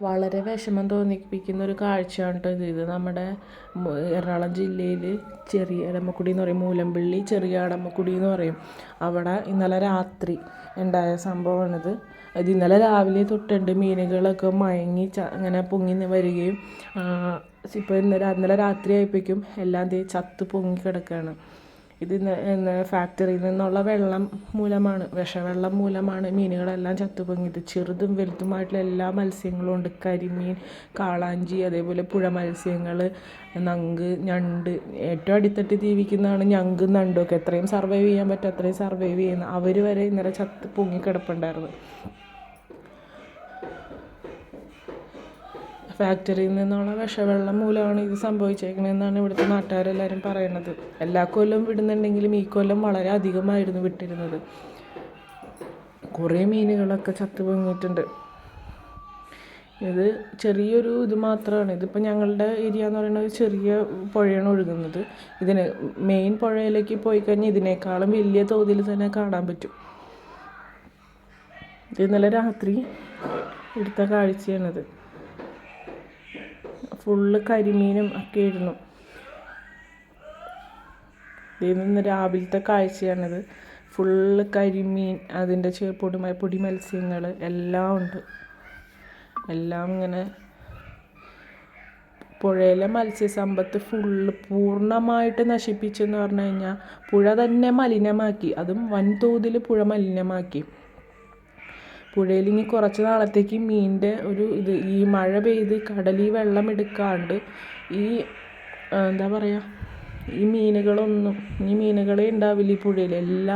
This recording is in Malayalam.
വളരെ വിഷമം തോന്നിപ്പിക്കുന്ന ഒരു കാഴ്ചയാണ് കേട്ടോ ഇത്. ഇത് നമ്മുടെ എറണാകുളം ജില്ലയിൽ ചെറിയ എടമക്കുടി എന്ന് പറയും മൂലമ്പള്ളി ചെറിയ എടമക്കുടി എന്ന് പറയും. അവിടെ ഇന്നലെ രാത്രി ഉണ്ടായ സംഭവമാണിത്. ഇത് ഇന്നലെ രാവിലെ തൊട്ടുണ്ട് മീനുകളൊക്കെ മയങ്ങി അങ്ങനെ പൊങ്ങി വരികയും ഇപ്പോൾ ഇന്നലെ ഇന്നലെ രാത്രി ആയപ്പോഴേക്കും എല്ലാം ചത്ത് പൊങ്ങി കിടക്കുകയാണ് ഇത് ഫാക്ടറിയിൽ നിന്നുള്ള വെള്ളം മൂലമാണ് വിഷവെള്ളം മൂലമാണ് മീനുകളെല്ലാം ചത്തു പൊങ്ങിയത് ചെറുതും വലുതുമായിട്ടുള്ള എല്ലാ മത്സ്യങ്ങളും ഉണ്ട്. കരിമീൻ കാളാഞ്ചി അതേപോലെ പുഴ മത്സ്യങ്ങൾ നങ്ക് ഞണ്ട്. ഏറ്റവും അടിത്തട്ട് ജീവിക്കുന്നതാണ് ഞങ്ക് നണ്ടും ഒക്കെ. എത്രയും സർവൈവ് ചെയ്യാൻ പറ്റും അത്രയും സർവൈവ് ചെയ്യുന്ന. അവർ വരെ ഇന്നലെ ചത്ത് പൊങ്ങി ഫാക്ടറിയിൽ നിന്നുള്ള വിഷവെള്ളം മൂലമാണ് ഇത് സംഭവിച്ചേക്കണതെന്നാണ് ഇവിടുത്തെ നാട്ടുകാരെല്ലാവരും പറയുന്നത് എല്ലാ കൊല്ലവും വിടുന്നുണ്ടെങ്കിലും ഈ കൊല്ലം വളരെ അധികമായിരുന്നു വിട്ടിരുന്നത്. കുറേ മീനുകളൊക്കെ ചത്തു പൊങ്ങിയിട്ടുണ്ട്. ഇത് ചെറിയൊരു ഇത് മാത്രമാണ്. ഇതിപ്പോൾ ഞങ്ങളുടെ ഏരിയ എന്ന് പറയുന്നത് ചെറിയ പുഴയാണ് ഒഴുകുന്നത്. ഇതിന് മെയിൻ പുഴയിലേക്ക് പോയി കഴിഞ്ഞാൽ ഇതിനേക്കാളും വലിയ തോതിൽ തന്നെ കാണാൻ പറ്റും. ഇന്നലെ രാത്രി എടുത്ത കാഴ്ചയാണിത്. ഫുള്ള് കരിമീനും ഒക്കെ ആയിരുന്നു ഇതിന്ന് രാവിലത്തെ കാഴ്ചയാണിത്. ഫുള്ള് കരിമീൻ അതിന്റെ ചെ പൊടി പൊടി മത്സ്യങ്ങൾ എല്ലാം ഉണ്ട്. എല്ലാം ഇങ്ങനെ പുഴയിലെ മത്സ്യസമ്പത്ത് ഫുള്ള് പൂർണമായിട്ട് നശിപ്പിച്ചെന്ന് പറഞ്ഞു കഴിഞ്ഞാൽ പുഴ തന്നെ മലിനമാക്കി. അതും വൻതോതിൽ പുഴ മലിനമാക്കി. പുഴയിൽ ഇനി കുറച്ച് നാളത്തേക്ക് മീനിന്റെ ഒരു ഇത് ഈ മഴ പെയ്ത് കടലിൽ വെള്ളം എടുക്കാണ്ട് ഈ എന്താ പറയുക ഈ മീനുകളൊന്നും ഈ മീനുകളെ ഉണ്ടാവില്ല ഈ പുഴയിൽ. എല്ലാം